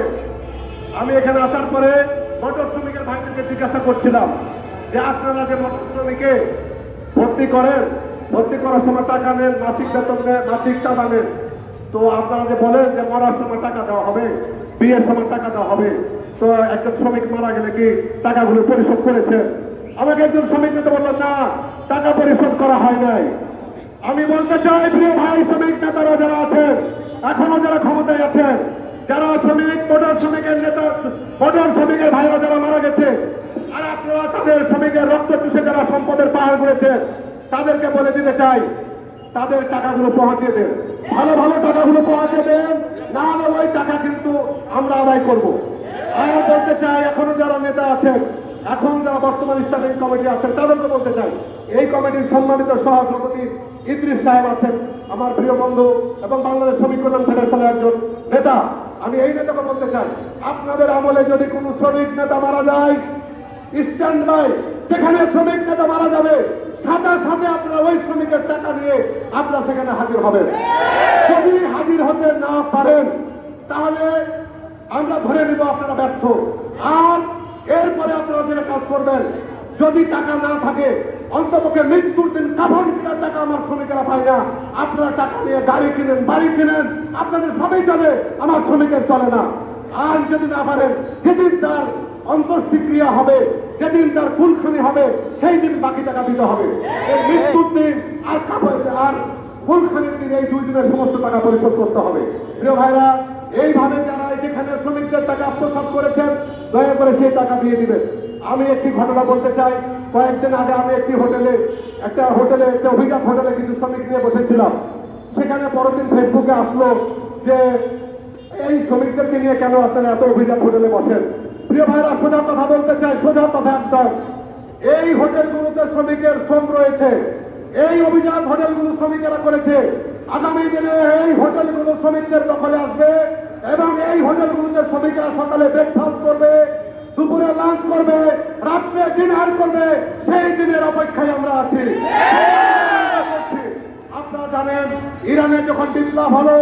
পরে আমি এখানে আসার পরে মোটর শ্রমিকের ভাইদেরকে জিজ্ঞাসা করছিলাম যে আপনারা যে মোটর শ্রমিকে ভর্তি করেন, ভর্তি করার সময় টাকা নেন, মাসিক বেতন নেন, মাসিক চাঁদা নেন তো আপনারা যে বলেন যে মরার সময় টাকা দেওয়া হবে, বিয়ের সময় টাকা দেওয়া হবে, তো একজন শ্রমিক মারা গেলে কি টাকাগুলো পরিশোধ করেছেন? আমাকে একজন শ্রমিক নেতা বললেন, না, টাকা পরিশোধ করা হয় নাই। আমি বলতে চাই, প্রিয় ভাই, শ্রমিক নেতারা যারা আছেন, এখনও যারা ক্ষমতায় আছেন যারা শ্রমিক, মোটর শ্রমিকের নেতা, মোটর শ্রমিকের ভাইরা যারা মারা গেছে, আর আপনারা তাদের শ্রমিকের রক্ত চুষে যারা সম্পদের পাহাড় করেছে, তাদেরকে বলে দিতে চাই, তাদের টাকাগুলো পৌঁছে দেন। ভালো ভালো টাকাগুলো পৌঁছে দেন, না হলে ওই টাকা কিন্তু আমরা আদায় করব। আর বলতে চাই, এখনও যারা নেতা আছেন, এখন যারা বর্তমান স্টার্টিং কমিটি আছেন, তাদেরকে বলতে চাই, এই কমিটির সম্মানিত সহসভাপতি ইদ্রিস সাহেব আছেন, আমার প্রিয় বন্ধু এবং বাংলাদেশ শ্রমিক কল্যাণ ফেডারেশনের একজন নেতা। আমি এই নেতাকে বলতে চাই। আপনাদের আমলে যদি কোনো শ্রমিক নেতা মারা যায় স্ট্যান্ড বাই যেখানে শ্রমিক নেতা মারা যাবে, সাথে সাথে আপনারা ওই শ্রমিকের টাকা নিয়ে আপনারা সেখানে হাজির হবেন। যদি হাজির হতে না পারেন, তাহলে আমরা ধরে নিব আপনারা ব্যর্থ। আর এরপরে আপনারা যেটা কাজ করবেন, যদি টাকা না থাকে অন্তপক্ষে মৃত্যুর দিন কাফন কেনার টাকা আমার শ্রমিকেরা পায় না। আপনারা টাকা নিয়ে গাড়ি কিনেন, বাড়ি কিনেন। আপনাদের সবই চলে, আমার শ্রমিকের চলে না। আর যদি না পারেন যেদিন তার অন্তর্ক্রিয়া হবে, যেদিন তার কুলখানি হবে, সেই দিন বাকি টাকা দিতে হবে। এই মৃত্যুর দিন আর কাপড় আর কুলখানির দিন এই দুই দিনের সমস্ত টাকা পরিশোধ করতে হবে। প্রিয় ভাইরা, এইভাবে যারা যেখানে শ্রমিকদের টাকা আত্মসাৎ করেছেন, দয়া করে সেই টাকা দিয়ে দিবেন। আমি একটি ঘটনা বলতে চাই। কয়েকদিন আগে আমি একটি হোটেলে, একটা হোটেলে, একটা অভিজাত হোটেলে কিছু শ্রমিক নিয়ে বসেছিলাম। সেখানে পরদিন ফেসবুকে আসলো যে, এই শ্রমিকদেরকে নিয়ে কেন আপনারা এত অভিজাত হোটেলে বসেন? প্রিয় ভাইরা, সোজা কথা বলতে চাই, সোজা কথা একদম। এই হোটেলগুলোতে শ্রমিকের শ্রম রয়েছে। এই অভিযান হোটেলগুলো শ্রমিকেরা করেছে। আগামী দিনে এই হোটেলগুলো শ্রমিকদের দখলে আসবে এবং এই হোটেলগুলোতে শ্রমিকরা সকালে ব্রেকফাস্ট করবে, দুপুরে লাঞ্চ করবে। রাত্রে ডিনার করবে, সেই দিনের অপেক্ষায় আমরা আছি। আপনারা জানেন, ইরানে যখন বিপ্লব হলো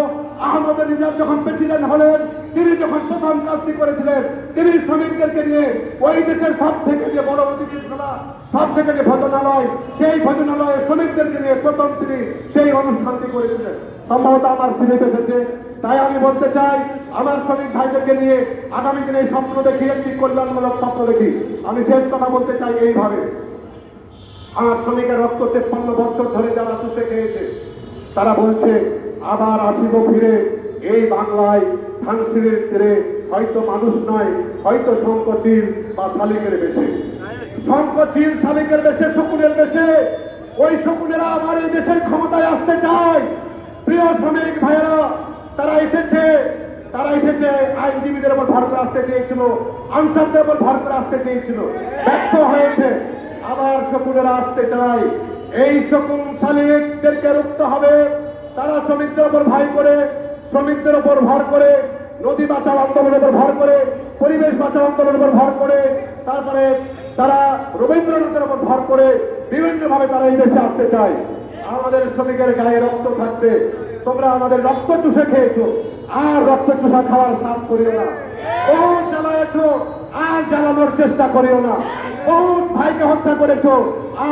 আহমদ রিজাব যখন প্রেসিডেন্ট হলেন, তিনি যখন প্রথম কাজটি করেছিলেন, তিনি শ্রমিকদেরকে নিয়ে ওই দেশের সব থেকে যে বড় অতিথিশালা সব থেকে যে ভোজনালয়, সেই ভোজনালয়ে শ্রমিকদেরকে নিয়ে প্রথম তিনি সেই অনুষ্ঠানটি করেছিলেন। সম্ভবত আমার স্লিপ এসেছে। তাই আমি বলতে চাই, আমার শ্রমিক ভাইদেরকে নিয়ে আগামী দিনে স্বপ্ন দেখি, একটি কল্যাণমূলক স্বপ্ন দেখি। আমি শেষ কথা বলতে চাই এইভাবে। আমার শ্রমিকের রক্ত তেপ্পান্ন বছর ধরে যারা চুষে খেয়েছে, তারা বলছে, আবার আসিব ফিরে এই বাংলায় ধানসিঁড়ির তীরে হয়তো মানুষ নয়, হয়তো শঙ্কচিল বা শালিকের বেশে। শঙ্কচিল শালিকের বেশে, শকুনের বেশে, ওই শকুনেরা আমার এই দেশের ক্ষমতায় আসতে চায়। প্রিয় শ্রমিক ভাইয়েরা তারা এসেছে তারা এসেছে, আইনজীবীদের উপর ভর করে আসতে চেয়েছিল, আনসারদের উপর ভর করে আসতে চেয়েছিল, ব্যর্থ হয়েছে। আবার শকুনেরা আসতে চায়। এই শকুন শালিকদেরকে রুখতে হবে। তারা শ্রমিকদের উপর ভাই করে, শ্রমিকদের উপর ভর করে, নদী বাঁচাও, আন্দোলনের উপর ভর করে, পরিবেশ বাঁচাও, আন্দোলনের উপর ভর করে, তারপরে তারা রবীন্দ্রনাথের উপর ভর করে, বিভিন্নভাবে তারা এই দেশে আসতে চায়। আমাদের শ্রমিকের গায়ে রক্ত থাকতে তোমরা আমাদের রক্ত চুষে খেয়েছো। আর রক্ত চুষা খাওয়ার সাপ করিও না। ও জ্বালায়েছো, আর জ্বালানোর চেষ্টা করিও না। বহুত ভাইকে হত্যা করেছ,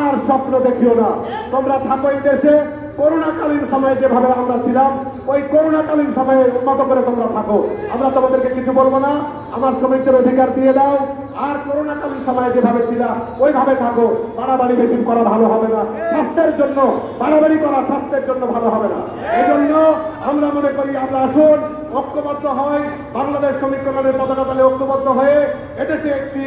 আর স্বপ্ন দেখিও না। তোমরা থাকো এই দেশে করোনাকালীন সময়ে যেভাবে আমরা ছিলাম, ওই করোনাকালীন সময়ে উন্নত করে তোমরা থাকো। আমরা তোমাদেরকে কিছু বলব না, আমার শ্রমিকদের অধিকার দিয়ে দাও। আর করোনাকালীন সময়ে যেভাবে ছিলাম, ওইভাবে থাকো। বাড়াবাড়ি বেশি করা ভালো হবে না। স্বাস্থ্যের জন্য, বাড়াবাড়ি করা স্বাস্থ্যের জন্য ভালো হবে না। এই জন্য আমরা মনে করি, আমরা আসুন ঐক্যবদ্ধ হয় বাংলাদেশ শ্রমিক কল্যাণের পতাকা তলে ঐক্যবদ্ধ হয়ে এদেশে একটি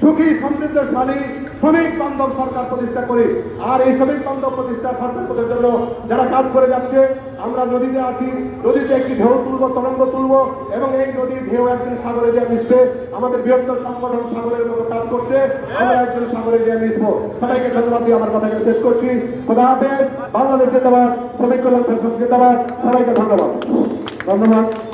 সুখী, সমৃদ্ধশালী শ্রমিক বান্ধব সরকার প্রতিষ্ঠা করি। আর এই শ্রমিক বান্ধব প্রতিষ্ঠা সরকার প্রতিষ্ঠার জন্য যারা কাজ করে যাচ্ছে, আমরা নদীতে আছি। নদীতে একটি ঢেউ তুলবো, তরঙ্গ তুলবো, এবং এই নদীর ঢেউ একজন সাগরে গিয়ে মিশবে। আমাদের বৃহত্তর সংগঠন সাগরের মতো কাজ করছে। আমরা একজন সাগরে গিয়ে মিশবো। সবাইকে ধন্যবাদ দিয়ে আমার কথাকে শেষ করছি। খোদা হাফেজ। বাংলাদেশ জিন্দাবাদ। শ্রমিক কল্যাণ পরিষদ জিন্দাবাদ। সবাইকে ধন্যবাদ। ধন্যবাদ